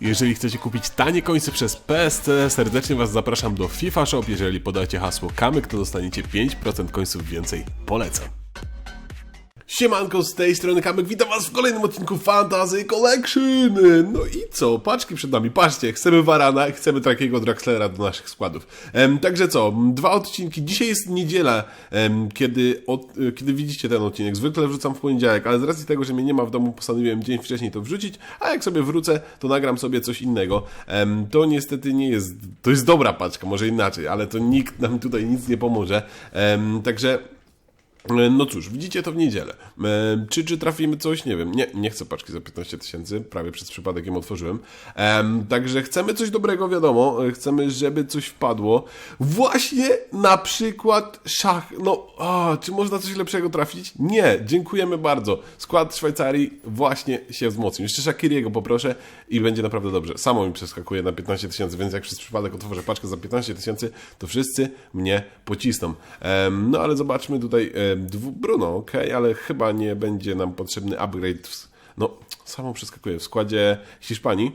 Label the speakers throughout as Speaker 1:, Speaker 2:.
Speaker 1: Jeżeli chcecie kupić tanie końce przez PSC, serdecznie Was zapraszam do FIFA Shop. Jeżeli podacie hasło kamyk, to dostaniecie 5% końców więcej. Polecam. Siemanko, z tej strony Kamek, witam was w kolejnym odcinku Fantasy Collection! No i co, paczki przed nami, patrzcie, chcemy Varana, chcemy takiego Draxlera do naszych składów. Em, także co, dwa odcinki, dzisiaj jest niedziela, em, kiedy, od, e, kiedy widzicie ten odcinek, zwykle wrzucam w poniedziałek, ale z racji tego, że mnie nie ma w domu, postanowiłem dzień wcześniej to wrzucić, a jak sobie wrócę, to nagram sobie coś innego. Em, to niestety nie jest, to jest dobra paczka, może inaczej, ale to nikt nam tutaj nic nie pomoże, także... E, No cóż, widzicie to w niedzielę. E, Czy, czy trafimy coś? Nie wiem. Nie, nie chcę paczki za 15 tysięcy, prawie przez przypadek ją otworzyłem. Em, także chcemy coś dobrego, wiadomo. E, Chcemy, żeby coś wpadło. Właśnie na przykład szach. No, a, czy można coś lepszego trafić? Nie, dziękujemy bardzo. Skład Szwajcarii właśnie się wzmocnił. Jeszcze Shakiriego poproszę i będzie naprawdę dobrze. Samo mi przeskakuje na 15 tysięcy, więc jak przez przypadek otworzę paczkę za 15 tysięcy, to wszyscy mnie pocisną. No ale zobaczmy tutaj Bruno, ok, ale chyba nie będzie nam potrzebny upgrade. w- No, samo przeskakuje w składzie Hiszpanii.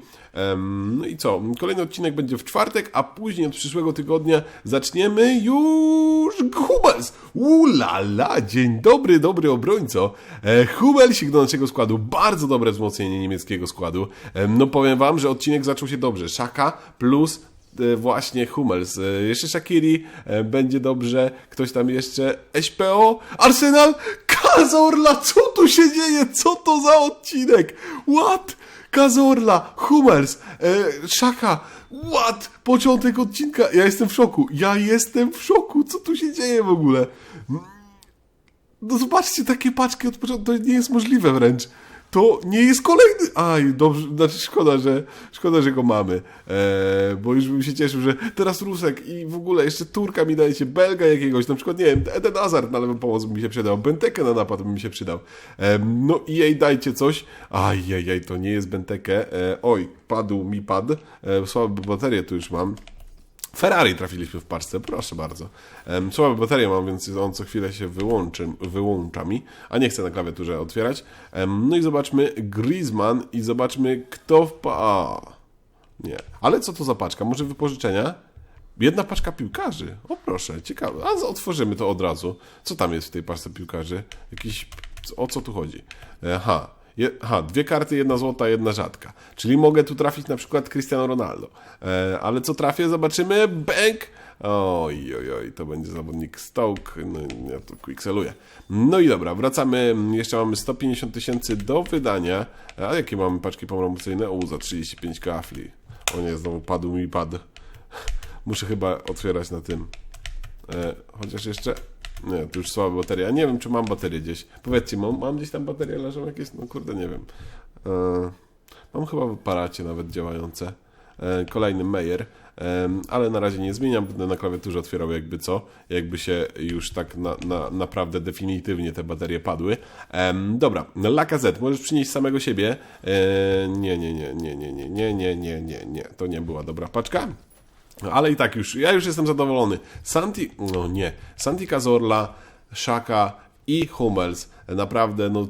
Speaker 1: No i co? Kolejny odcinek będzie w czwartek, a później od przyszłego tygodnia zaczniemy już Hummels. Ulala, dzień dobry, dobry obrońco. E, Hummelsik do naszego składu. Bardzo dobre wzmocnienie niemieckiego składu. No powiem wam, że odcinek zaczął się dobrze. Szaka plus właśnie Hummels. E, Jeszcze Shakiri e, będzie dobrze. Ktoś tam jeszcze. SPO? Arsenal? Kazorla! Co tu się dzieje? Co to za odcinek? What? Kazorla, Hummels, e, Szaka, what? Początek odcinka. Ja jestem w szoku. Ja jestem w szoku. Co tu się dzieje w ogóle? No zobaczcie, takie paczki od początku, to nie jest możliwe wręcz. To nie jest kolejny. Aj, dobrze, znaczy szkoda, że szkoda, że go mamy. Eee, bo już bym się cieszył, że teraz Rusek i w ogóle jeszcze Turka mi dajecie, Belga jakiegoś, na przykład, nie wiem, Eden Hazard na lewą pomoc by mi się przydał, Benteke na napad by mi się przydał. Ehm, no i jej dajcie coś. Ajajaj, to nie jest Benteke. E, oj, padł mi pad. E, słabe baterie tu już mam. Ferrari trafiliśmy w paczce, proszę bardzo. Słabe baterie mam, więc on co chwilę się wyłączy, wyłącza mi, a nie chcę na klawiaturze otwierać. No i zobaczmy Griezmann i zobaczmy kto wpa... Nie. Ale co to za paczka? Może wypożyczenia? Jedna paczka piłkarzy. O proszę, ciekawe. A otworzymy to od razu. Co tam jest w tej paczce piłkarzy? Jakiś... O co tu chodzi? Aha. Je, aha, dwie karty, jedna złota, jedna rzadka. Czyli mogę tu trafić na przykład Cristiano Ronaldo. E, ale co trafię, zobaczymy. Bank! Oj, oj, oj, to będzie zawodnik Stoke. No, ja to quickseluję. No i dobra, wracamy. Jeszcze mamy 150 tysięcy do wydania. A jakie mamy paczki promocyjne? O, za 35 kafli. O nie, znowu padł mi pad. Muszę chyba otwierać na tym. E, chociaż jeszcze. Nie, to już słaba bateria. Nie wiem, czy mam baterię gdzieś. Powiedzcie, mam, mam gdzieś tam baterie leżą jakieś? No kurde, nie wiem. E, mam chyba w aparacie nawet działające. E, kolejny Meyer. E, ale na razie nie zmieniam, będę na klawiaturze otwierał jakby co, jakby się już tak na, na, naprawdę definitywnie te baterie padły. Dobra, Lacazette, możesz przynieść samego siebie. E, nie, nie, nie, nie, nie, nie, nie, nie, nie, nie, nie, to nie była dobra paczka. Ale i tak już, ja już jestem zadowolony. Santi, no nie, Santi Cazorla, Szaka i Hummels. Naprawdę, no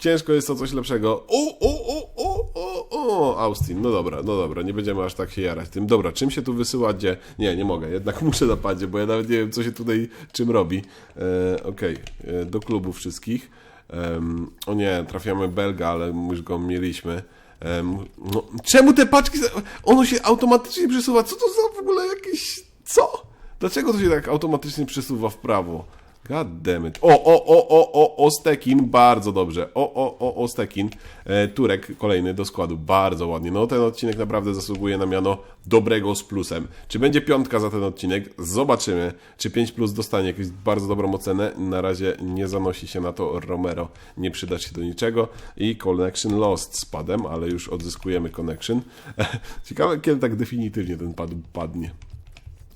Speaker 1: ciężko jest to coś lepszego. O, o, o, o, o, o, Austin, no dobra, no dobra, nie będziemy aż tak się jarać tym. Dobra, czym się tu wysyła, gdzie? Nie, nie mogę, jednak muszę na padzie, bo ja nawet nie wiem, co się tutaj czym robi. E, Okej, e, do klubu wszystkich. Em, o nie, trafiamy Belga, ale już go mieliśmy. No, czemu te paczki. Ono się automatycznie przesuwa. Co to za w ogóle jakieś. Co? Dlaczego to się tak automatycznie przesuwa w prawo? God damn it. O, o, o, o, o, Ostekin, bardzo dobrze. O, o, o, Ostekin. E, Turek kolejny do składu, bardzo ładnie. No ten odcinek naprawdę zasługuje na miano dobrego z plusem. Czy będzie piątka za ten odcinek? Zobaczymy. Czy 5 plus dostanie jakąś bardzo dobrą ocenę? Na razie nie zanosi się na to Romero. Nie przyda się do niczego. I Connection Lost z padem, ale już odzyskujemy Connection. Ciekawe, kiedy tak definitywnie ten pad padnie.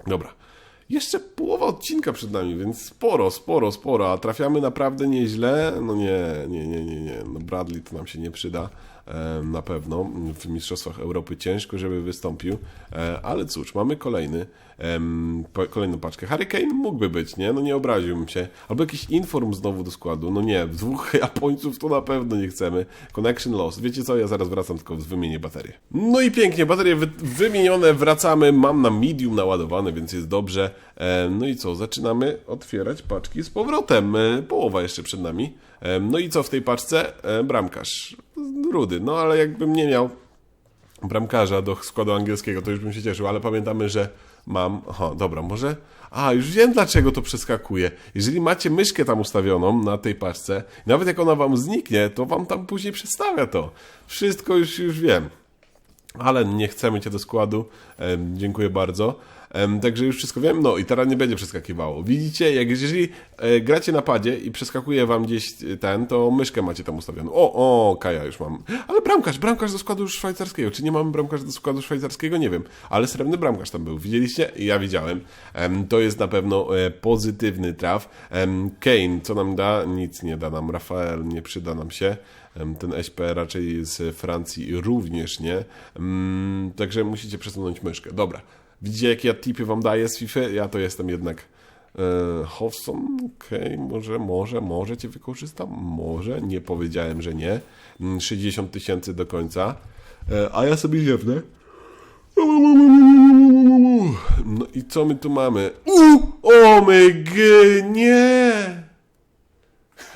Speaker 1: Dobra. Jeszcze połowa odcinka przed nami, więc sporo, sporo, sporo, a trafiamy naprawdę nieźle. No nie, nie, nie, nie, nie. No Bradley to nam się nie przyda. E, na pewno. W Mistrzostwach Europy ciężko, żeby wystąpił, e, ale cóż, mamy kolejny, kolejną paczkę. Harry Kane mógłby być, nie? No nie obraziłbym się. Albo jakiś inform znowu do składu. No nie, dwóch Japońców to na pewno nie chcemy. Connection loss. Wiecie co, ja zaraz wracam, tylko wymienię baterię. No i pięknie, baterie wy wymienione, wracamy. Mam na medium naładowane, więc jest dobrze. E, no i co, zaczynamy otwierać paczki z powrotem. Połowa jeszcze przed nami. No i co w tej paczce? Bramkarz. Rudy, no ale jakbym nie miał bramkarza do składu angielskiego, to już bym się cieszył, ale pamiętamy, że mam. Aha, dobra, może. A, już wiem dlaczego to przeskakuje. Jeżeli macie myszkę tam ustawioną na tej paczce, nawet jak ona wam zniknie, to wam tam później przedstawia to. Wszystko już, już wiem. Ale nie chcemy cię do składu. Dziękuję bardzo. Także już wszystko wiem. No i teraz nie będzie przeskakiwało. Widzicie, jak jeżeli e, gracie na padzie i przeskakuje wam gdzieś e, ten, to myszkę macie tam ustawioną. O, o, Kaja już mam. Ale bramkarz, bramkarz do składu szwajcarskiego. Czy nie mamy bramkarza do składu szwajcarskiego? Nie wiem. Ale srebrny bramkarz tam był. Widzieliście? Ja widziałem. Em, to jest na pewno e, pozytywny traf. Kane, co nam da? Nic nie da nam. Rafael nie przyda nam się. Ten SP raczej z Francji również nie. Mm, Także musicie przesunąć myszkę. Dobra. Widzicie, jakie ja tipy wam daję z FIFA? Ja to jestem jednak e, Hobson. Okej, może, może, może cię wykorzystam? Może. Nie powiedziałem, że nie. Mm, 60 tysięcy do końca. E, A ja sobie ziewnę. No i co my tu mamy? O my nie!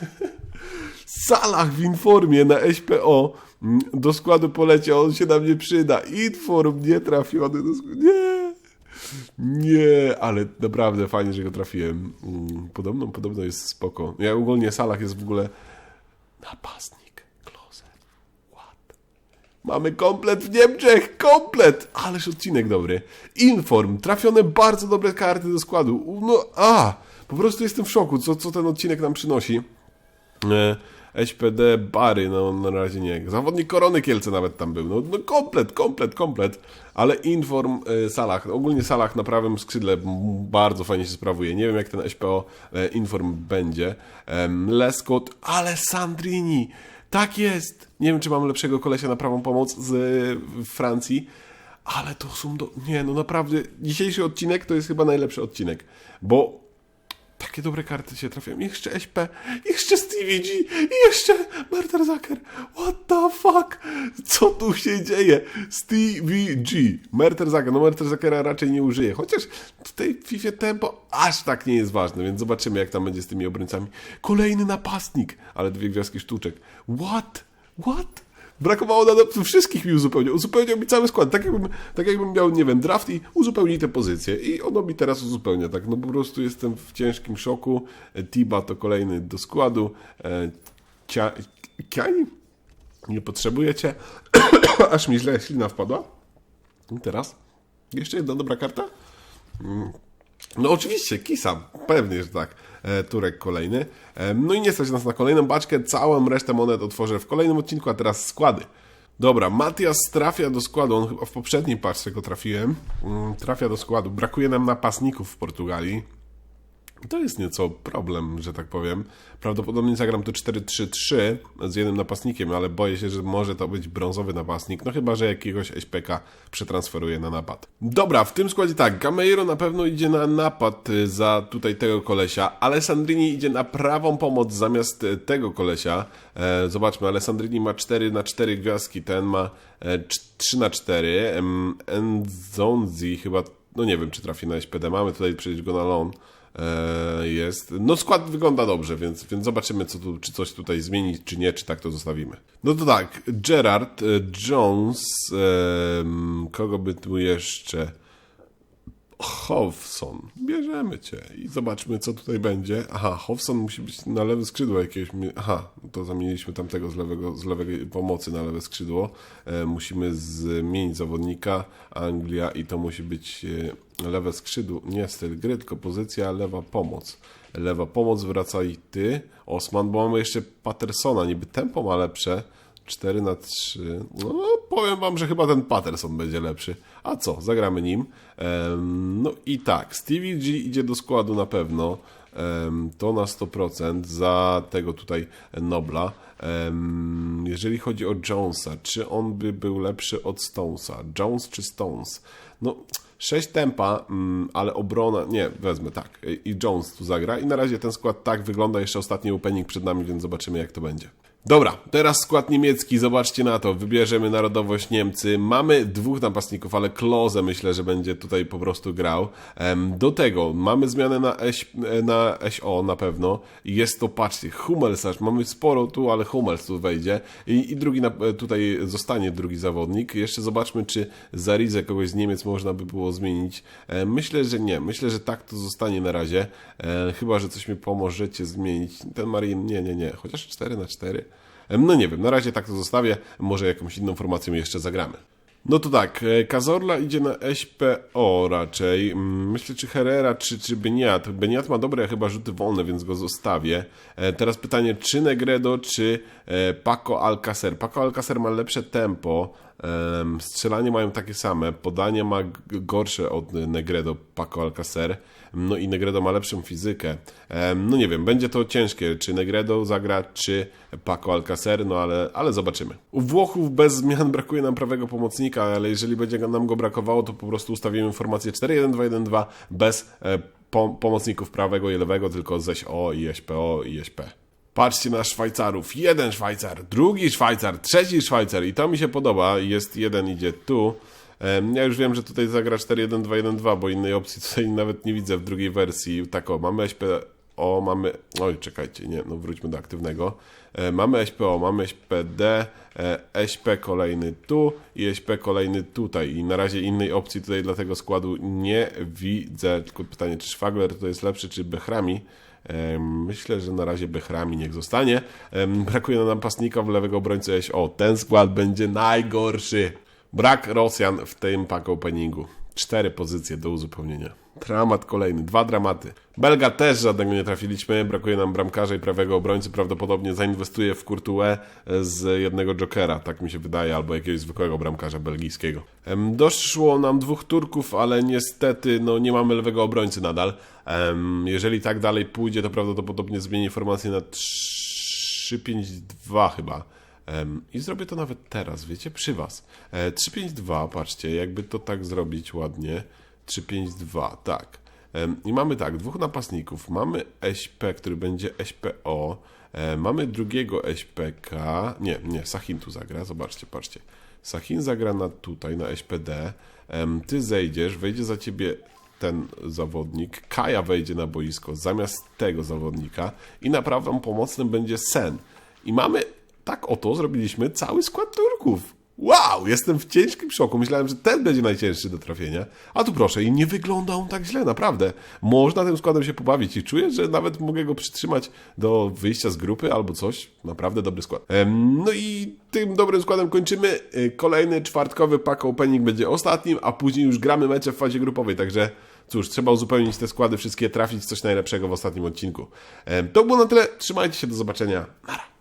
Speaker 1: Salah w informie na SPO mm, do składu poleciał, on się nam nie przyda. Inform nie trafiony do składu. Nie! Nie, ale naprawdę fajnie, że go trafiłem. Mm, Podobno, podobno jest spoko. Ja ogólnie Salah jest w ogóle napastnik. Klose. What? Mamy komplet w Niemczech! Komplet! Ależ odcinek dobry. Inform. Trafione bardzo dobre karty do składu. No, a! Po prostu jestem w szoku, co, co ten odcinek nam przynosi. E, SPD Bary, no na razie nie. Zawodnik Korony Kielce nawet tam był. No, no komplet, komplet, komplet. Ale Inform e, Salah, ogólnie Salah na prawym skrzydle bardzo fajnie się sprawuje. Nie wiem jak ten SPO e, Inform będzie. Em, Lescott, ale Sandrini. Tak jest. Nie wiem czy mam lepszego kolesia na prawą pomoc z e, Francji. Ale to są do... Nie, no naprawdę. Dzisiejszy odcinek to jest chyba najlepszy odcinek. Bo takie dobre karty się trafiają. Jeszcze SP, jeszcze Stevie G, jeszcze Merterzaker. What the fuck? Co tu się dzieje? Stevie G. Merterzaker. No Merterzakera raczej nie użyję. Chociaż w tej FIFA tempo aż tak nie jest ważne, więc zobaczymy jak tam będzie z tymi obrońcami. Kolejny napastnik, ale dwie gwiazdki sztuczek. What? What? Brakowało na wszystkich mi uzupełniał. Uzupełniał mi cały skład. Tak jakbym, tak jakbym miał, nie wiem, draft i uzupełnij tę pozycję. I ono mi teraz uzupełnia. Tak, no po prostu jestem w ciężkim szoku. E, Tiba to kolejny do składu. E, Cia... Kiani? Nie potrzebujecie? Aż mi źle ślina wpadła. I teraz? Jeszcze jedna dobra karta? No oczywiście, Kisa, pewnie, że tak. E, Turek kolejny. E, no i nie stać nas na kolejną baczkę, całą resztę monet otworzę w kolejnym odcinku, a teraz składy. Dobra, Matias trafia do składu, on chyba w poprzedniej paczce go trafiłem. Mm, Trafia do składu, brakuje nam napastników w Portugalii. To jest nieco problem, że tak powiem. Prawdopodobnie zagram to 4-3-3 z jednym napastnikiem, ale boję się, że może to być brązowy napastnik. No chyba, że jakiegoś SPK przetransferuje na napad. Dobra, w tym składzie tak, Gameiro na pewno idzie na napad y, za tutaj tego kolesia. Alessandrini idzie na prawą pomoc zamiast y, tego kolesia. E, zobaczmy, Alessandrini ma 4 na 4 gwiazdki, ten ma e, 3 na 4. Em, Enzonzi chyba, no nie wiem czy trafi na SPD, mamy tutaj przecież go na loan e, jest. No skład wygląda dobrze, więc, więc zobaczymy, co tu, czy coś tutaj zmienić, czy nie, czy tak to zostawimy. No to tak, Gerard, e, Jones, em, kogo by tu jeszcze? Howson. Bierzemy cię i zobaczmy, co tutaj będzie. Aha, Howson musi być na lewe skrzydło jakiegoś. Aha, to zamieniliśmy tamtego z, lewego, z lewej pomocy na lewe skrzydło. E, musimy zmienić zawodnika. Anglia i to musi być e, lewe skrzydło. Nie styl gry, tylko pozycja, lewa pomoc. Lewa pomoc, wracaj ty, Osman, bo mamy jeszcze Pattersona. Niby tempo ma lepsze. 4 na 3. No, powiem wam, że chyba ten Patterson będzie lepszy. A co, zagramy nim. Em, no i tak, Stevie G idzie do składu na pewno. Em, to na 100% za tego tutaj Nobla. Em, jeżeli chodzi o Jonesa, czy on by był lepszy od Stonesa? Jones czy Stones? No, 6 tempa, mm, ale obrona, nie, wezmę tak. I Jones tu zagra i na razie ten skład tak wygląda, jeszcze ostatni opening przed nami, więc zobaczymy jak to będzie. Dobra, teraz skład niemiecki, zobaczcie na to, wybierzemy narodowość Niemcy. Mamy dwóch napastników, ale Klose myślę, że będzie tutaj po prostu grał. Do tego mamy zmianę na, S, na SO na pewno. Jest to, patrzcie, Hummels aż mamy sporo tu, ale Hummels tu wejdzie. I, i drugi na, tutaj zostanie drugi zawodnik. Jeszcze zobaczmy, czy Zarizę kogoś z Niemiec można by było zmienić. E, Myślę, że nie. Myślę, że tak to zostanie na razie. E, Chyba, że coś mi pomożecie zmienić. Ten Marin, nie, nie, nie. Chociaż 4 na 4. No nie wiem, na razie tak to zostawię, może jakąś inną formacją jeszcze zagramy. No to tak, e, Cazorla idzie na SPO raczej. Mm, Myślę, czy Herrera, czy, czy Beniat. Beniat ma dobre chyba rzuty wolne, więc go zostawię. E, Teraz pytanie, czy Negredo, czy e, Paco Alcacer. Paco Alcacer ma lepsze tempo, em, strzelanie mają takie same, podanie ma gorsze od Negredo, Paco Alcacer. No i Negredo ma lepszą fizykę. No nie wiem, będzie to ciężkie, czy Negredo zagra, czy Paco Alcacer, no ale, ale zobaczymy. U Włochów bez zmian brakuje nam prawego pomocnika, ale jeżeli będzie nam go brakowało, to po prostu ustawimy formację 4-1-2-1-2 bez e, pom- pomocników prawego i lewego, tylko z SO i SPO i SP. Patrzcie na Szwajcarów. Jeden Szwajcar, drugi Szwajcar, trzeci Szwajcar i to mi się podoba. Jest jeden, idzie tu. Ja już wiem, że tutaj zagra 4-1-2-1-2, bo innej opcji tutaj nawet nie widzę w drugiej wersji. Tak o, mamy SPO, mamy... Oj, czekajcie, nie, no wróćmy do aktywnego. E, Mamy SPO, mamy SPD, e, SP kolejny tu i SP kolejny tutaj. I na razie innej opcji tutaj dla tego składu nie widzę. Tylko pytanie, czy Szwagler to jest lepszy, czy Bechrami? Em, Myślę, że na razie Bechrami niech zostanie. Brakuje nam napastnika w lewego obrońcy. O, ten skład będzie najgorszy. Brak Rosjan w tym pack openingu. Cztery pozycje do uzupełnienia. Dramat kolejny, dwa dramaty. Belga też żadnego nie trafiliśmy, brakuje nam bramkarza i prawego obrońcy, prawdopodobnie zainwestuje w Courtois z jednego jokera, tak mi się wydaje, albo jakiegoś zwykłego bramkarza belgijskiego. Doszło nam dwóch Turków, ale niestety no, nie mamy lewego obrońcy nadal. Jeżeli tak dalej pójdzie, to prawdopodobnie zmieni formację na 3-5-2 chyba. I zrobię to nawet teraz, wiecie, przy Was. E, 3-5-2, patrzcie, jakby to tak zrobić ładnie. 3-5-2, tak. I mamy tak, dwóch napastników. Mamy SP, który będzie SPO. E, mamy drugiego SPK. Nie, nie, Sahin tu zagra, zobaczcie, patrzcie. Sahin zagra na tutaj, na SPD. Ty zejdziesz, wejdzie za ciebie ten zawodnik. Kaja wejdzie na boisko zamiast tego zawodnika i naprawdę pomocnym będzie Sen. I mamy, tak oto zrobiliśmy cały skład Turków. Wow, jestem w ciężkim szoku. Myślałem, że ten będzie najcięższy do trafienia. A tu proszę, i nie wygląda on tak źle, naprawdę. Można tym składem się pobawić i czuję, że nawet mogę go przytrzymać do wyjścia z grupy albo coś. Naprawdę dobry skład. No i tym dobrym składem kończymy. Y, Kolejny czwartkowy pack opening będzie ostatnim, a później już gramy mecze w fazie grupowej, także cóż, trzeba uzupełnić te składy wszystkie, trafić coś najlepszego w ostatnim odcinku. To było na tyle. Trzymajcie się, do zobaczenia. Nara.